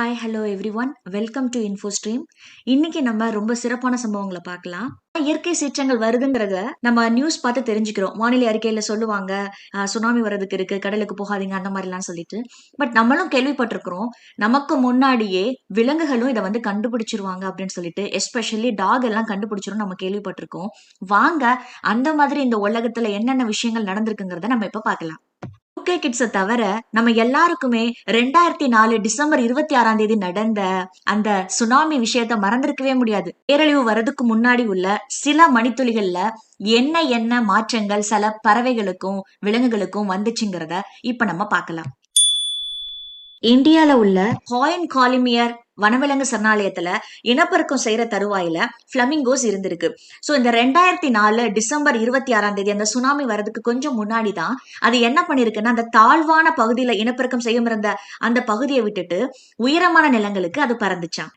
Hi hello everyone welcome to info stream இன்னைக்கு நம்ம ரொம்ப சிறப்பான சம்பவங்களை பார்க்கலாம். இயற்கை சீற்றங்கள் வருதுங்கிறத நம்ம நியூஸ் பார்த்து தெரிஞ்சுக்கிறோம். வானிலை அறிக்கையில சொல்லுவாங்க சுனாமி வர்றதுக்கு இருக்கு கடலுக்கு போகாதீங்க அந்த மாதிரிலாம் சொல்லிட்டு. பட் நம்மளும் கேள்விப்பட்டிருக்கிறோம். நமக்கு முன்னாடியே விலங்குகளும் இதை வந்து கண்டுபிடிச்சிருவாங்க அப்படின்னு சொல்லிட்டு எஸ்பெஷலி டாக் எல்லாம் கண்டுபிடிச்சிரும் நம்ம கேள்விப்பட்டிருக்கோம். வாங்க அந்த மாதிரி இந்த உலகத்துல என்னென்ன விஷயங்கள் நடந்திருக்குங்கிறத நம்ம இப்ப பார்க்கலாம். ஓகே கிட்ஸை தவிர நம்ம எல்லாருக்குமே ரெண்டாயிரத்தி நாலு டிசம்பர் இருபத்தி ஆறாம் தேதி நடந்த அந்த சுனாமி விஷயத்த மறந்திருக்கவே முடியாது. பேரழிவு வர்றதுக்கு முன்னாடி உள்ள சில மணித்துளிகள்ல என்ன என்ன மாற்றங்கள் சில பறவைகளுக்கும் விலங்குகளுக்கும் வந்துச்சுங்கிறத இப்ப நம்ம பார்க்கலாம். இந்தியால உள்ள ஹாயன் காலிமியர் வனவிலங்கு சரணாலயத்துல இனப்பெருக்கம் செய்யற தருவாயில பிளமிங்கோஸ் இருந்திருக்கு. சோ இந்த ரெண்டாயிரத்தி நாலு டிசம்பர் இருபத்தி ஆறாம் தேதி அந்த சுனாமி வர்றதுக்கு கொஞ்சம் முன்னாடி தான் அது என்ன பண்ணிருக்குன்னா அந்த தாழ்வான பகுதியில இனப்பெருக்கம் செய்யும் இருந்த அந்த பகுதியை விட்டுட்டு உயரமான நிலங்களுக்கு அது பறந்துச்சான்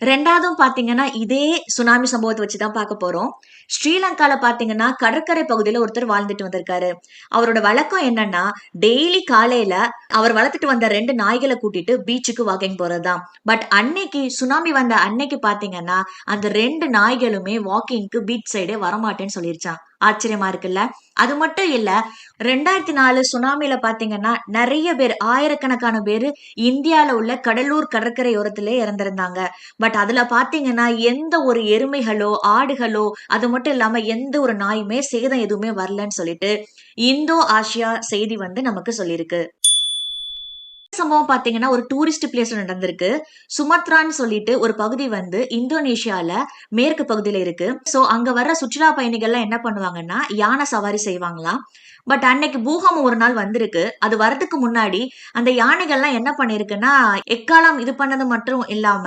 ரெண்டாவதும் பாத்தீங்கன்னா இதே சுனாமி சம்பவத்தை வச்சுதான் பார்க்க போறோம். ஸ்ரீலங்கால பாத்தீங்கன்னா கடற்கரை பகுதியில ஒருத்தர் வாழ்ந்துட்டு வந்திருக்காரு. அவரோட வழக்கம் என்னன்னா டெய்லி காலையில அவர் வளர்த்துட்டு வந்த ரெண்டு நாய்களை கூட்டிட்டு பீச்சுக்கு வாக்கிங் போறதுதான். பட் அன்னைக்கு சுனாமி வந்த அன்னைக்கு பாத்தீங்கன்னா அந்த ரெண்டு நாய்களுமே வாக்கிங்க்கு பீச் சைடே வரமாட்டேன்னு சொல்லிருச்சான் ஆச்சரியமா இருக்குல்ல? அது மட்டும் இல்ல ரெண்டாயிரத்தி நாலு சுனாமில பாத்தீங்கன்னா நிறைய பேர் ஆயிரக்கணக்கான பேர் இந்தியால உள்ள கடலூர் கடற்கரையோரத்திலே இறந்திருந்தாங்க. பட் அதுல பாத்தீங்கன்னா எந்த ஒரு எருமைகளோ ஆடுகளோ அது மட்டும் இல்லாம எந்த ஒரு நாயுமே சேதம் எதுவுமே வரலன்னு சொல்லிட்டு இந்தோ ஆசியா செய்தி வந்து நமக்கு சொல்லியிருக்கு. சம்பவம் பாத்தீங்கன்னா ஒரு டூரிஸ்ட் பிளேஸ்ல நடந்திருக்கு. சுமத்ரான்னு சொல்லிட்டு ஒரு பகுதி வந்து இந்தோனேஷியால மேற்கு பகுதியில இருக்கு. சோ அங்க வர்ற சுற்றுலா பயணிகள்லாம் என்ன பண்ணுவாங்கன்னா யானை சவாரி செய்வாங்களாம். பட் அன்னைக்கு பூகம்பம் ஒரு நாள் வந்திருக்கு. அது வரதுக்கு முன்னாடி அந்த யானைகள்லாம் என்ன பண்ணிருக்குன்னா எக்காலம் இது பண்ணது மட்டும் இல்லாம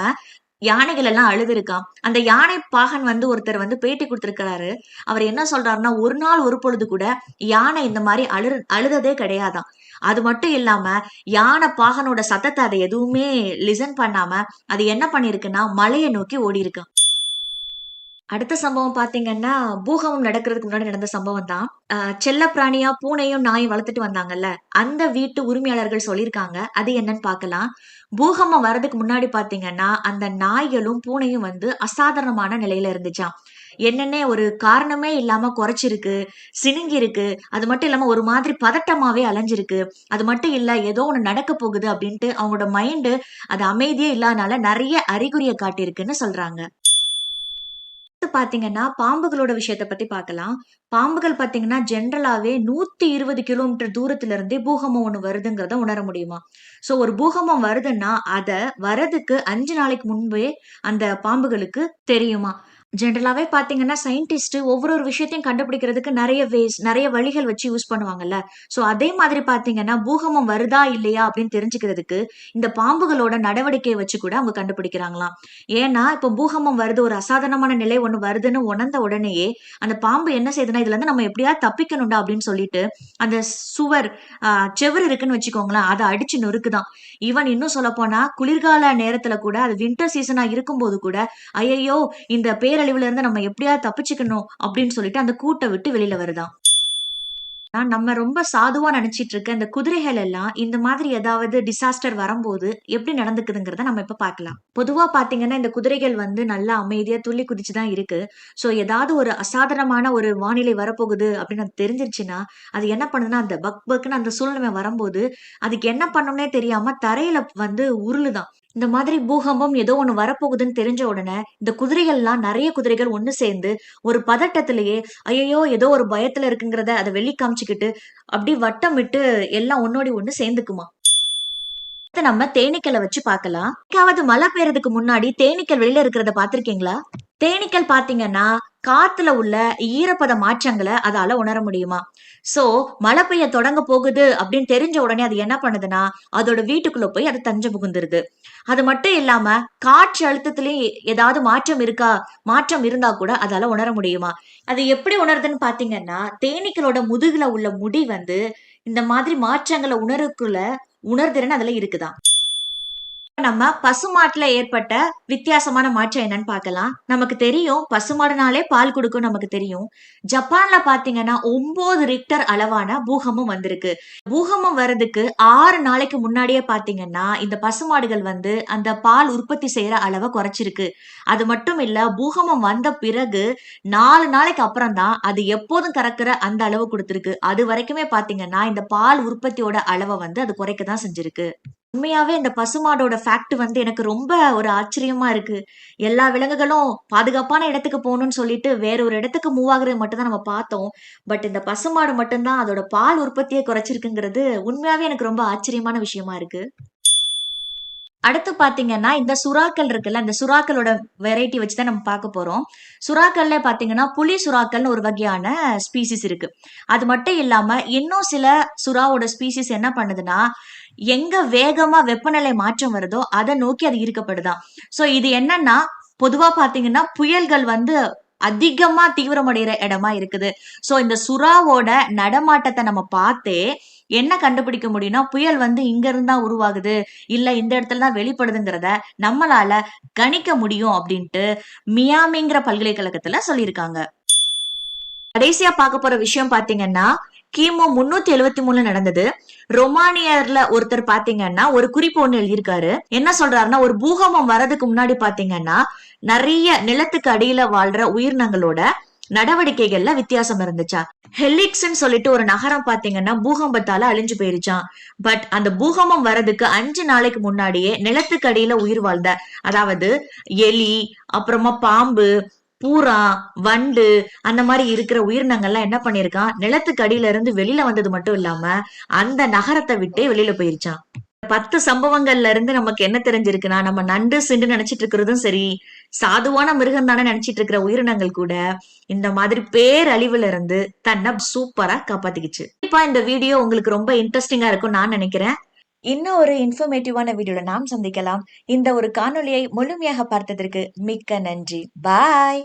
யானைகள் எல்லாம் அழுதுருக்கான் அந்த யானை பாகன் வந்து ஒருத்தர் வந்து பேட்டி கொடுத்துருக்கிறாரு. அவர் என்ன சொல்றாருன்னா ஒரு நாள் ஒரு பொழுது கூட யானை இந்த மாதிரி அழு அழுததே கிடையாதாம். அது மட்டும் இல்லாம யானை பாகனோட சத்தத்தை அதை எதுவுமே லிசன் பண்ணாம அது என்ன பண்ணிருக்குன்னா மலையை நோக்கி ஓடி இருக்கு அடுத்த சம்பவம் பாத்தீங்கன்னா பூகம்பம் நடக்கிறதுக்கு முன்னாடி நடந்த சம்பவம் தான். செல்ல பிராணியா பூனையும் நாயும் வளர்த்துட்டு வந்தாங்கல்ல அந்த வீட்டு உரிமையாளர்கள் சொல்லியிருக்காங்க. அது என்னன்னு பார்க்கலாம் பூகம்பம் வர்றதுக்கு முன்னாடி பாத்தீங்கன்னா அந்த நாய்களும் பூனையும் வந்து அசாதாரணமான நிலையில இருந்துச்சாம். என்னென்ன ஒரு காரணமே இல்லாம குறைச்சிருக்கு சினுங்கி இருக்கு அது மட்டும் இல்லாம ஒரு மாதிரி பதட்டமாவே அலைஞ்சிருக்கு. அது மட்டும் இல்ல ஏதோ ஒன்று நடக்க போகுது அப்படின்ட்டு அவங்களோட மைண்டு அது அமைதியே இல்லாதனால நிறைய அறிகுறியை காட்டியிருக்குன்னு சொல்றாங்க. பார்த்தீங்கன்னா பாத்தீங்கன்னா பாம்புகளோட விஷயத்த பத்தி பார்க்கலாம் பாம்புகள் பாத்தீங்கன்னா ஜென்ரலாவே நூத்தி இருபது கிலோமீட்டர் தூரத்துல இருந்தே பூகம்பம் ஒண்ணு வருதுங்கிறத உணர முடியுமா? சோ ஒரு பூகம்பம் வருதுன்னா அத வரதுக்கு அஞ்சு நாளைக்கு முன்பே அந்த பாம்புகளுக்கு தெரியுமா? ஜென்ரலாவே பாத்தீங்கன்னா சயின்டிஸ்ட் ஒவ்வொரு ஒரு விஷயத்தையும் கண்டுபிடிக்கிறதுக்கு நிறைய வேஸ் நிறைய வழிகள் வச்சு யூஸ் பண்ணுவாங்கல்ல. சோ அதே மாதிரி பாத்தீங்கன்னா பூகம்பம் வருதா இல்லையா அப்படின்னு தெரிஞ்சுக்கிறதுக்கு இந்த பாம்புகளோட நடவடிக்கையை வச்சு கூட அவங்க கண்டுபிடிக்கிறாங்களாம். ஏன்னா இப்ப பூகம்பம் வருது ஒரு அசாதாரணமான நிலை ஒண்ணு வருதுன்னு உணர்ந்த உடனேயே அந்த பாம்பு என்ன செய்யுதுன்னா இதுல இருந்து நம்ம எப்படியாவது தப்பிக்கணும்டா அப்படின்னு சொல்லிட்டு அந்த சுவர் ஆஹ் செவர் இருக்குன்னு வச்சுக்கோங்களேன் அதை அடிச்சு நொறுக்குதான். ஈவன் இன்னும் சொல்ல போனா குளிர்கால நேரத்துல கூட அது வின்டர் சீசனா இருக்கும்போது கூட ஐயையோ இந்த பேரழிவுல இருந்து நம்ம எப்படியாவது தப்பிச்சுக்கணும் அப்படின்னு சொல்லிட்டு அந்த கூட்டை விட்டு வெளியில வருதான். நான் நம்ம ரொம்ப சாதுவா நினைச்சிட்டு இருக்க இந்த குதிரைகள் எல்லாம் இந்த மாதிரி ஏதாவது டிசாஸ்டர் வரும்போது எப்படி நடந்துக்குதுங்கிறத நம்ம இப்ப பார்க்கலாம். பொதுவா பாத்தீங்கன்னா இந்த குதிரைகள் வந்து நல்லா அமைதியா துள்ளி குதிச்சு தான் இருக்கு. சோ ஏதாவது ஒரு அசாதாரணமான ஒரு வானிலை வரப்போகுது அப்படின்னு அது தெரிஞ்சிருச்சுன்னா அது என்ன பண்ணுதுன்னா அந்த பக் பக்குன்னு அந்த சூழ்நிலை வரும்போது அதுக்கு என்ன பண்ணணும்னே தெரியாம தரையில வந்து உருளுதான். இந்த மாதிரி பூகம்பம் ஏதோ ஒன்று வரப்போகுதுன்னு தெரிஞ்ச உடனே இந்த குதிரைகள்லாம் நிறைய குதிரைகள் ஒன்று சேர்ந்து ஒரு பதட்டத்திலேயே ஐயோ ஏதோ ஒரு பயத்துல இருக்குங்கிறத அதை வெளி காமிச்சுக்கிட்டு அப்படி வட்டம் விட்டு எல்லாம் ஒன்னோடி ஒண்ணு சேர்ந்துக்குமா? நம்ம தேனீக்களை வச்சு பார்க்கலாம். மழை பெய்யறதுக்கு முன்னாடி தேனீக்கள் வெளியில இருக்கிறத பாத்திருக்கீங்களா தேனீக்கள் பார்த்தீங்கன்னா காத்துல உள்ள ஈரப்பத மாற்றங்களை அதால உணர முடியுமா? சோ மழை பெய்ய தொடங்க போகுது அப்படின்னு தெரிஞ்ச உடனே அது என்ன பண்ணுதுன்னா அதோட வீட்டுக்குள்ள போய் அது தஞ்ச புகுந்துருது. அது மட்டும் இல்லாம காற்று அழுத்தத்திலயும் ஏதாவது மாற்றம் இருக்கா? மாற்றம் இருந்தா கூட அதால உணர முடியுமா? அது எப்படி உணருதுன்னு பாத்தீங்கன்னா தேனீக்களோட முதுகுல உள்ள முடி வந்து இந்த மாதிரி மாற்றங்களை உணருக்குள்ள உணர்திறன் அதுல இருக்குதான் நம்ம பசுமாட்டுல ஏற்பட்ட வித்தியாசமான மாற்றம் என்னன்னு பார்க்கலாம். நமக்கு தெரியும் பசுமாடுனாலே பால் கொடுக்கும் நமக்கு தெரியும். ஜப்பான்ல பாத்தீங்கன்னா ஒன்பது ரிக்டர் அளவான பூகமும் வந்திருக்கு. பூகம்பம் வர்றதுக்கு ஆறு நாளைக்கு முன்னாடியே பாத்தீங்கன்னா இந்த பசுமாடுகள் வந்து அந்த பால் உற்பத்தி செய்யற அளவை குறைச்சிருக்கு. அது மட்டும் இல்ல பூகமம் வந்த பிறகு நாலு நாளைக்கு அப்புறம் தான் அது எப்போதும் கறக்குற அந்த அளவு கொடுத்துருக்கு. அது வரைக்குமே பாத்தீங்கன்னா இந்த பால் உற்பத்தியோட அளவை வந்து அது குறைக்க தான் செஞ்சிருக்கு. உண்மையாவே இந்த பசுமாடோட ஃபேக்ட் வந்து எனக்கு ரொம்ப ஒரு ஆச்சரியமா இருக்கு. எல்லா விலங்குகளும் பாதுகாப்பான இடத்துக்கு போகணும்னு சொல்லிட்டு வேற ஒரு இடத்துக்கு மூவ் ஆகுறது மட்டும் தான் நம்ம பார்த்தோம். பட் இந்த பசுமாடு மட்டும்தான் அதோட பால் உற்பத்தியை குறைச்சிருக்குங்கிறது உண்மையாவே எனக்கு ரொம்ப ஆச்சரியமான விஷயமா இருக்கு. அடுத்து பாத்தீங்கன்னா இந்த சுறாக்கள் இருக்குல்ல இந்த சுறாக்களோட வெரைட்டி வச்சு தான் நம்ம பார்க்க போறோம். சுறாக்கள்ல பாத்தீங்கன்னா புலி சுறாக்கள்னு ஒரு வகையான ஸ்பீசிஸ் இருக்கு. அது மட்டும் இல்லாம இன்னும் சில சுறாவோட ஸ்பீசிஸ் என்ன பண்ணுதுன்னா எங்க வேகமா வெப்பநிலை மாற்றம் வருதோ அதை நோக்கி அது ஈர்க்கப்படுதாம் சோ இது என்னன்னா பொதுவா பாத்தீங்கன்னா புயல்கள் வந்து அதிகமா தீவிரமடைகிற இடமா இருக்குது. சோ இந்த சுறாவோட நடமாட்டத்தை நம்ம பார்த்தே என்ன கண்டுபிடிக்க முடியும்னா புயல் வந்து இங்க இருந்தா உருவாகுது இல்ல இந்த இடத்துல தான் வெளிப்படுதுங்கிறத நம்மளால கணிக்க முடியும் அப்படின்ட்டு மியாமிங்கிற பல்கலைக்கழகத்துல சொல்லியிருக்காங்க. கடைசியா பார்க்க போற விஷயம் பாத்தீங்கன்னா கிமு முன்னூத்தி எழுவத்தி மூணுல நடந்தது. ரொமானியர்ல ஒருத்தர் பாத்தீங்கன்னா ஒரு குறிப்பு ஒண்ணு எழுதியிருக்காரு. என்ன சொல்றாருன்னா ஒரு பூகம்பம் வர்றதுக்கு முன்னாடி பாத்தீங்கன்னா நிறைய நிலத்துக்கு அடியில வாழ்ற உயிரினங்களோட நடவடிக்கைகள்ல வித்தியாசம் இருந்துச்சா? ஹெலிக்ஸ்ன்னு சொல்லிட்டு ஒரு நகரம் பாத்தீங்கன்னா பூகம்பத்தால அழிஞ்சு போயிருச்சான் பட் அந்த பூகம்பம் வர்றதுக்கு அஞ்சு நாளைக்கு முன்னாடியே நிலத்துக்கு அடியில உயிர் வாழ்ந்த அதாவது எலி அப்புறமா பாம்பு பூரா வண்டு அந்த மாதிரி இருக்கிற உயிரினங்கள்லாம் என்ன பண்ணிருக்கான் நிலத்துக்கு அடியில இருந்து வெளியில வந்தது மட்டும் இல்லாம அந்த நகரத்தை விட்டே வெளியில போயிருச்சான். பத்து சம்பவங்கள்ல இருந்து நமக்கு என்ன தெரிஞ்சிருக்குன்னா நம்ம நண்டு சிண்டு நினைச்சிட்டு இருக்கிறதும் சரி சாதுவான மிருகம் தானே நினைச்சிட்டு இருக்கிற உயிரினங்கள் கூட இந்த மாதிரி பேரழிவுல இருந்து தன்னை சூப்பரா காப்பாத்திக்கிச்சு. இப்ப இந்த வீடியோ உங்களுக்கு ரொம்ப இன்ட்ரெஸ்டிங்கா இருக்கும் நான் நினைக்கிறேன். இன்னும் ஒரு இன்ஃபர்மேட்டிவான வீடியோல நாம் சந்திக்கலாம். இந்த ஒரு காணொலியை முழுமையாக பார்த்ததற்கு மிக்க நன்றி. பாய்